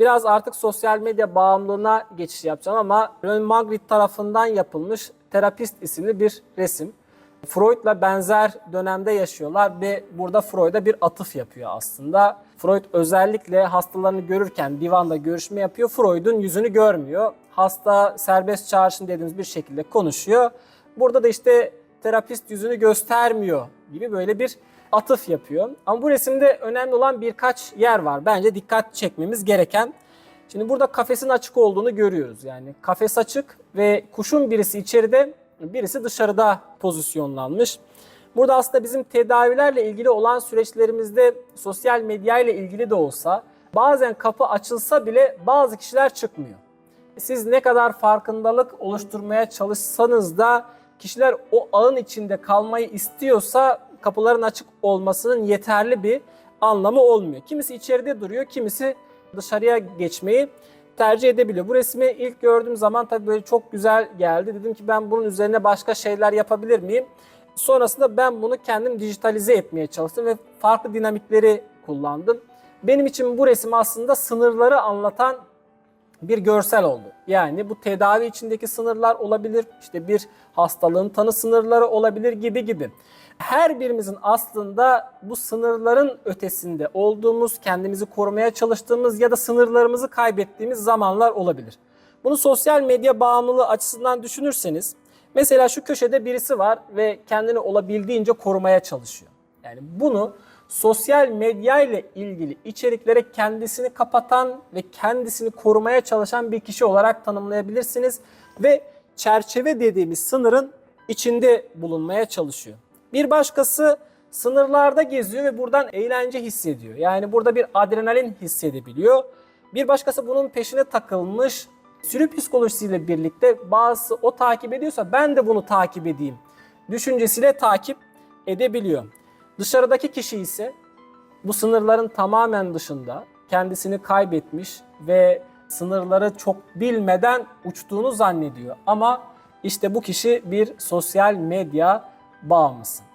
Biraz artık sosyal medya bağımlılığına geçiş yapacağım ama René Magritte tarafından yapılmış Terapist isimli bir resim. Freud'la benzer dönemde yaşıyorlar ve burada Freud'a bir atıf yapıyor aslında. Freud özellikle hastalarını görürken divanda görüşme yapıyor. Freud'un yüzünü görmüyor. Hasta serbest çağrışım dediğimiz bir şekilde konuşuyor. Burada da işte terapist yüzünü göstermiyor gibi böyle bir atıf yapıyor. Ama bu resimde önemli olan birkaç yer var. Bence dikkat çekmemiz gereken. Şimdi burada kafesin açık olduğunu görüyoruz. Yani kafes açık ve kuşun birisi içeride, birisi dışarıda pozisyonlanmış. Burada aslında bizim tedavilerle ilgili olan süreçlerimizde sosyal medya ile ilgili de olsa bazen kapı açılsa bile bazı kişiler çıkmıyor. Siz ne kadar farkındalık oluşturmaya çalışsanız da kişiler o ağın içinde kalmayı istiyorsa kapıların açık olmasının yeterli bir anlamı olmuyor. Kimisi içeride duruyor, kimisi dışarıya geçmeyi tercih edebiliyor. Bu resmi ilk gördüğüm zaman tabii böyle çok güzel geldi. Dedim ki ben bunun üzerine başka şeyler yapabilir miyim? Sonrasında ben bunu kendim dijitalize etmeye çalıştım ve farklı dinamikleri kullandım. Benim için bu resim aslında sınırları anlatan bir görsel oldu. Yani bu tedavi içindeki sınırlar olabilir, işte bir hastalığın tanı sınırları olabilir gibi gibi. Her birimizin aslında bu sınırların ötesinde olduğumuz, kendimizi korumaya çalıştığımız ya da sınırlarımızı kaybettiğimiz zamanlar olabilir. Bunu sosyal medya bağımlılığı açısından düşünürseniz, mesela şu köşede birisi var ve kendini olabildiğince korumaya çalışıyor. Yani bunu sosyal medya ile ilgili içeriklere kendisini kapatan ve kendisini korumaya çalışan bir kişi olarak tanımlayabilirsiniz ve çerçeve dediğimiz sınırın içinde bulunmaya çalışıyor. Bir başkası sınırlarda geziyor ve buradan eğlence hissediyor. Yani burada bir adrenalin hissedebiliyor. Bir başkası bunun peşine takılmış. Sürü psikolojisiyle birlikte bazısı o takip ediyorsa ben de bunu takip edeyim düşüncesiyle takip edebiliyor. Dışarıdaki kişi ise bu sınırların tamamen dışında kendisini kaybetmiş ve sınırları çok bilmeden uçtuğunu zannediyor. Ama işte bu kişi bir sosyal medya bağımlısı.